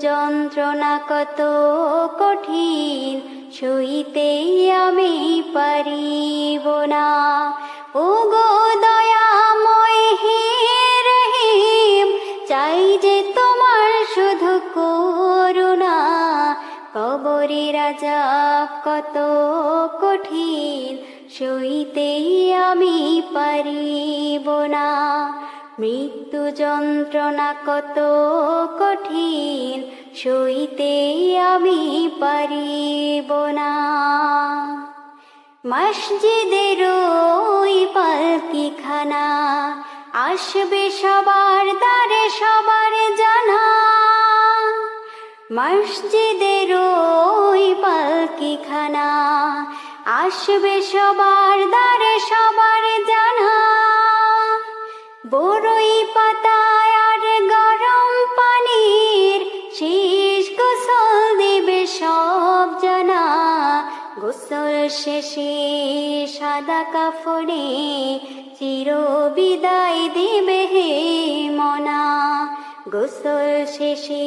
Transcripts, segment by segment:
যন্ত্রণা কত কঠিন সইতে আমি পারিব না। ও গো দয়াময় চাই যে তোমার শুধু করুণা। কবরে রাজা কত কঠিন সইতে আমি পারিব না। মৃত্যু যন্ত্রণা কত কঠিন, সইতে আমি পারিব না। মসজিদের ওই পালকি খানা আসবে সবার দ্বারে সবার জানা। মসজিদের ওই পালকি খানা আসবে সবার দ্বারে সবার জানা। বড়ই পাতায় আর গরম পানির শেষ গোসল দেবে সব জানা। গোসল শেষে সাদা কাফনে চির বিদায় দেবে হে মনা। গোসল শেষে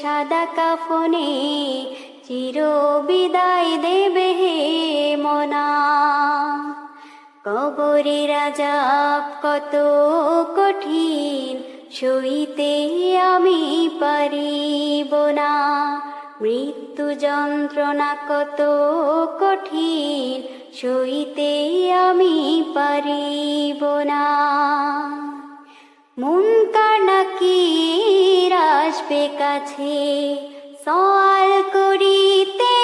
সাদা কাফনে চির বিদায় দেবে হে মনা। কবরে রাজা কত কঠিন, সইতে আমি পারিব না। মৃত্যু যন্ত্রণা কত কঠিন, সইতে আমি পারিব না। মন নাকি আসবে কাছে, সওয়াল করিতে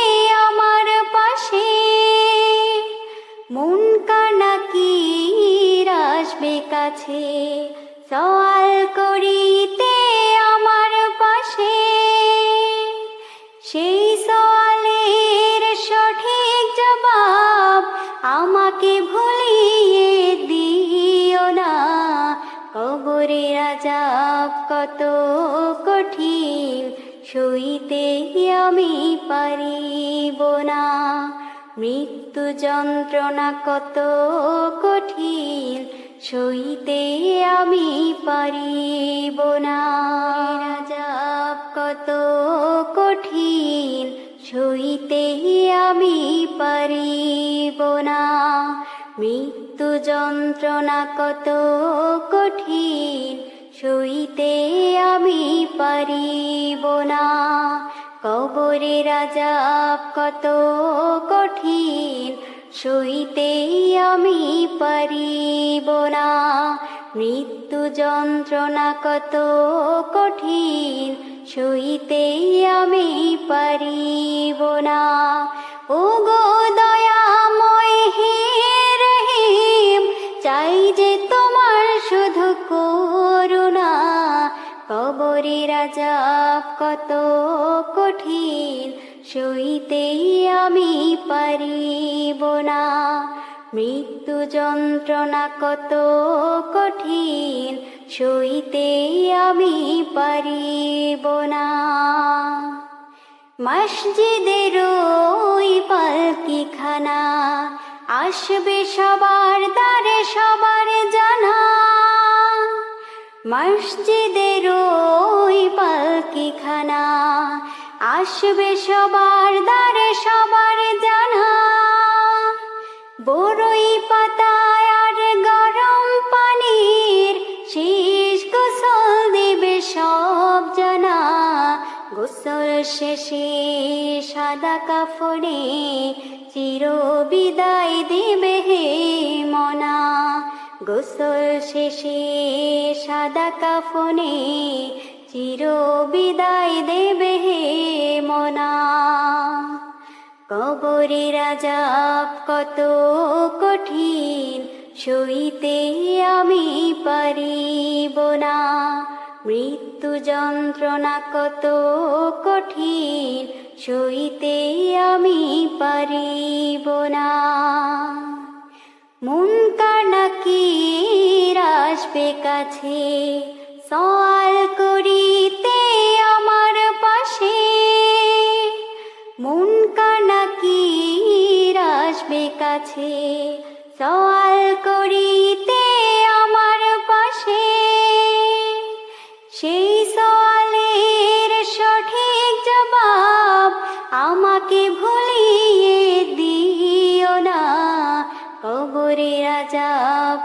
ভুলিয়ে দিও না। কবরে রাজাব কত কঠিন, সইতে আমি পারিব না। মৃত্যু যন্ত্রণা কত কঠিন, সইতে আমি পারিব না। রাজাব কত কঠিন, সইতে আমি যন্ত্রণা কত কঠিন, সইতে আমি পারিব না। কবরে রাজা কত কঠিন, সইতে আমি পারিব না। মৃত্যু যন্ত্রণা কত কঠিন, সইতে আমি পারিব না। রাজা কত কঠিন সইতে আমি পারিব না। মৃত্যু যন্ত্রণা কত কঠিন সইতে আমি পারিব না। মসজিদের ওই পালকি খানা আসবে সবার দ্বারে সবার জানা মসজিদের ওই পালকি খানা আসবে সবার দ্বারে সবার জানা। বড়ই পাতায় আর গরম পানির শেষ গোসল দেবে সব জানা। গোসল শেষে সাদা কাফনে চির বিদায় দেবে হে মনা। গোসল শেষে সাদা কাফনে চির বিদায় দেবে হে মনা। কবরে রাজাব কত কঠিন, সইতে আমি পারিব না। মৃত্যু যন্ত্রণা কত কঠিন, সইতে আমি পারিব না। আসবে কাছে সওয়াল করিতে আমার পাশে। মন নাকি আসবে কাছে? সওয়াল করিতে আমার পাশে। সেই সওয়ালের সঠিক জবাব আমাকে ভুলিয়ে দিও না। কবরের আজাব